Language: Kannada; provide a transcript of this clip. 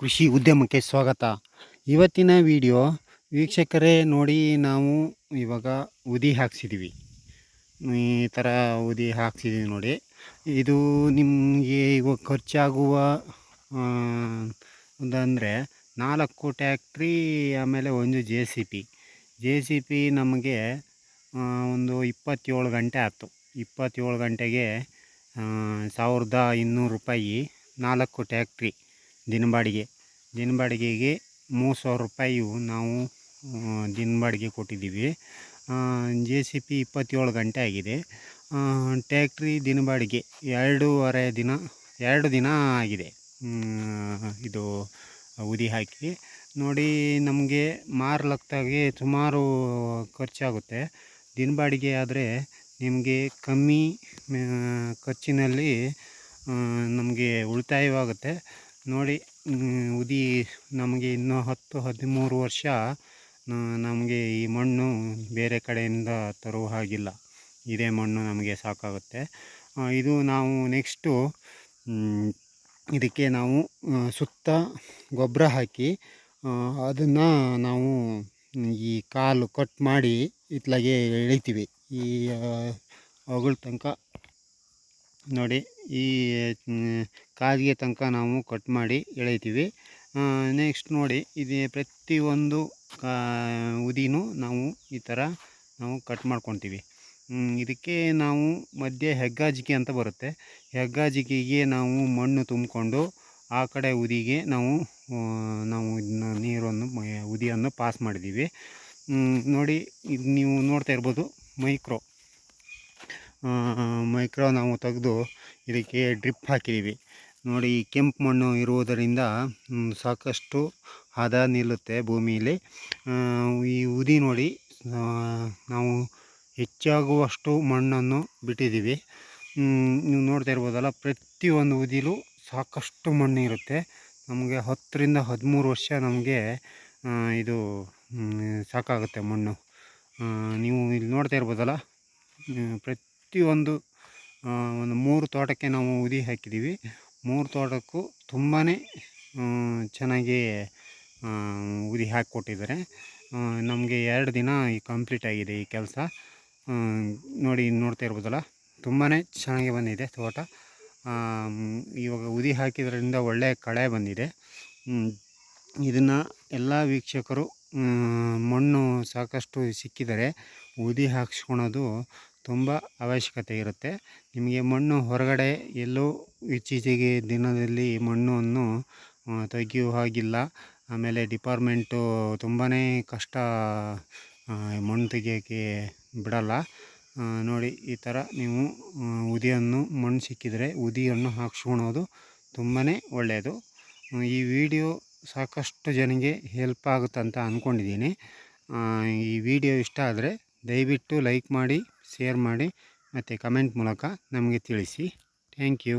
ಕೃಷಿ ಉದ್ಯಮಕ್ಕೆ ಸ್ವಾಗತ. ಇವತ್ತಿನ ವಿಡಿಯೋ ವೀಕ್ಷಕರೇ ನೋಡಿ ನಾವು ಇವಾಗ ಉದಿ ಹಾಕ್ಸಿದ್ದೀವಿ ಈ ಥರ ಉದಿ ಹಾಕ್ಸಿದ್ದೀವಿ ನೋಡಿ. ಇದು ನಿಮಗೆ ಇವಾಗ ಖರ್ಚಾಗುವ ಅಂದರೆ ನಾಲ್ಕು ಟ್ಯಾಕ್ಟ್ರಿ, ಆಮೇಲೆ ಒಂದು J C B. J C B ನಮಗೆ ಒಂದು ಇಪ್ಪತ್ತೇಳು ಗಂಟೆ ಆಯಿತು. ಇಪ್ಪತ್ತೇಳು ಗಂಟೆಗೆ ಸಾವಿರದ ಇನ್ನೂರು ರೂಪಾಯಿ ನಾಲ್ಕು ಟ್ಯಾಕ್ಟ್ರಿ. ದಿನ ಬಾಡಿಗೆ ದಿನ ಬಾಡಿಗೆಗೆ ಮೂರು ಸಾವಿರ ರೂಪಾಯಿ ನಾವು ದಿನ ಬಾಡಿಗೆ ಕೊಟ್ಟಿದ್ದೀವಿ. ಜೆ ಸಿ ಪಿ ಇಪ್ಪತ್ತೇಳು ಗಂಟೆ ಆಗಿದೆ. ಟ್ಯಾಕ್ಟ್ರಿ ದಿನ ಬಾಡಿಗೆ ಎರಡೂವರೆ ದಿನ, ಎರಡು ದಿನ ಆಗಿದೆ. ಇದು ಉದಿ ಹಾಕಿ. ನೋಡಿ ನಮಗೆ ಮಾರ್ಲಕ್ತಾಗೆ ಸುಮಾರು ಖರ್ಚಾಗುತ್ತೆ. ದಿನ ಬಾಡಿಗೆ ಆದರೆ ನಿಮಗೆ ಕಮ್ಮಿ ಖರ್ಚಿನಲ್ಲಿ ನಮಗೆ ಉಳಿತಾಯವಾಗುತ್ತೆ. ನೋಡಿ ಉದಿ ನಮಗೆ ಇನ್ನೂ ಹತ್ತು ಹದಿಮೂರು ವರ್ಷ ನಮಗೆ ಈ ಮಣ್ಣು ಬೇರೆ ಕಡೆಯಿಂದ ತರುವ ಹಾಗಿಲ್ಲ. ಇದೇ ಮಣ್ಣು ನಮಗೆ ಸಾಕಾಗುತ್ತೆ. ಇದು ನಾವು ನೆಕ್ಸ್ಟು ಇದಕ್ಕೆ ನಾವು ಸುತ್ತ ಗೊಬ್ಬರ ಹಾಕಿ ಅದನ್ನು ನಾವು, ಈ ಕಾಲು ಕಟ್ ಮಾಡಿ, ಇತ್ಲಾಗೆ ಎಳಿತೀವಿ. ಈ ಅಗಳ ತನಕ ನೋಡಿ, ಈ ಕಾಲಿಗೆ ತನಕ ನಾವು ಕಟ್ ಮಾಡಿ ಎಳಿತೀವಿ ನೆಕ್ಸ್ಟ್ ನೋಡಿ, ಇದು ಪ್ರತಿಯೊಂದು ಉದಿನೂ ನಾವು ಈ ಥರ ನಾವು ಕಟ್ ಮಾಡ್ಕೊತೀವಿ ಇದಕ್ಕೆ ನಾವು ಮಧ್ಯೆ ಹೆಗ್ಗಾಜಿಗೆ ಅಂತ ಬರುತ್ತೆ. ಹೆಗ್ಗಾಜಿಗೆಗೆ ನಾವು ಮಣ್ಣು ತುಂಬಿಕೊಂಡು ಆ ಕಡೆ ಉದಿಗೆ ನಾವು ನಾವು ಇದನ್ನ ನೀರನ್ನು ಉದಿಯನ್ನು ಪಾಸ್ ಮಾಡಿದ್ದೀವಿ. ನೋಡಿ, ಇದು ನೀವು ನೋಡ್ತಾ ಇರ್ಬೋದು ಮೈಕ್ರೋ. ಮೈಕ್ರೋ ನಾವು ತೆಗೆದು ಇದಕ್ಕೆ ಡ್ರಿಪ್ ಹಾಕಿದ್ದೀವಿ. ನೋಡಿ ಈ ಕೆಂಪು ಮಣ್ಣು ಇರುವುದರಿಂದ ಸಾಕಷ್ಟು ಹದ ನಿಲ್ಲುತ್ತೆ ಭೂಮಿಯಲ್ಲಿ ಈ ಉದಿ ನೋಡಿ ನಾವು ಹೆಚ್ಚಾಗುವಷ್ಟು ಮಣ್ಣನ್ನು ಬಿಟ್ಟಿದ್ದೀವಿ. ನೀವು ನೋಡ್ತಾ ಇರ್ಬೋದಲ್ಲ ಪ್ರತಿಯೊಂದು ಉದಿಲೂ ಸಾಕಷ್ಟು ಮಣ್ಣು ಇರುತ್ತೆ. ನಮಗೆ ಹತ್ತರಿಂದ ಹದಿಮೂರು ವರ್ಷ ನಮಗೆ ಇದು ಸಾಕಾಗುತ್ತೆ ಮಣ್ಣು. ನೀವು ಇಲ್ಲಿ ನೋಡ್ತಾ ಇರ್ಬೋದಲ್ಲ ಮ್, ಪ್ರತಿಯೊಂದು ಒಂದು ಮೂರು ತೋಟಕ್ಕೆ ನಾವು ಉದಿ ಹಾಕಿದ್ದೀವಿ ಮೂರು ತೋಟಕ್ಕೂ ತುಂಬಾ ಚೆನ್ನಾಗಿ ಉದಿ ಹಾಕಿಕೊಟ್ಟಿದ್ದಾರೆ. ನಮಗೆ ಎರಡು ದಿನ ಈ ಕಂಪ್ಲೀಟ್ ಆಗಿದೆ ಈ ಕೆಲಸ. ನೋಡಿ, ನೋಡ್ತಾ ಇರ್ಬೋದಲ್ಲ ತುಂಬಾ ಚೆನ್ನಾಗಿ ಬಂದಿದೆ ತೋಟ. ಇವಾಗ ಉದಿ ಹಾಕಿದ್ರಿಂದ ಒಳ್ಳೆಯ ಕಳೆ ಬಂದಿದೆ. ಇದನ್ನು ಎಲ್ಲ ವೀಕ್ಷಕರು ಮಣ್ಣು ಸಾಕಷ್ಟು ಸಿಕ್ಕಿದರೆ ಉದಿ ಹಾಕ್ಸ್ಕೊಳೋದು ತುಂಬ ಅವಶ್ಯಕತೆ ಇರುತ್ತೆ. ನಿಮಗೆ ಮಣ್ಣು ಹೊರಗಡೆ ಎಲ್ಲೂ ಇತ್ತೀಚೆಗೆ ದಿನದಲ್ಲಿ ಮಣ್ಣನ್ನು ತೆಗೆಯುವ ಹಾಗಿಲ್ಲ. ಆಮೇಲೆ ಡಿಪಾರ್ಟ್ಮೆಂಟು ತುಂಬಾ ಕಷ್ಟ ಮಣ್ಣು ತೆಗೆಯೋಕ್ಕೆ ಬಿಡಲ್ಲ. ನೋಡಿ, ಈ ಥರ ನೀವು ಉದಿಯನ್ನು, ಮಣ್ಣು ಸಿಕ್ಕಿದರೆ ಉದಿಯನ್ನು ಹಾಕ್ಸ್ಕೊಳೋದು ತುಂಬಾ ಒಳ್ಳೆಯದು. ಈ ವಿಡಿಯೋ ಸಾಕಷ್ಟು ಜನಗೆ ಹೆಲ್ಪ್ ಆಗುತ್ತೆ ಅಂತ ಅಂದ್ಕೊಂಡಿದ್ದೀನಿ ಈ ವಿಡಿಯೋ ಇಷ್ಟ ಆದರೆ ದಯವಿಟ್ಟು ಲೈಕ್ ಮಾಡಿ ಶೇರ್ ಮಾಡಿ ಮತ್ತು ಕಮೆಂಟ್ ಮೂಲಕ ನಮಗೆ ತಿಳಿಸಿ. Thank you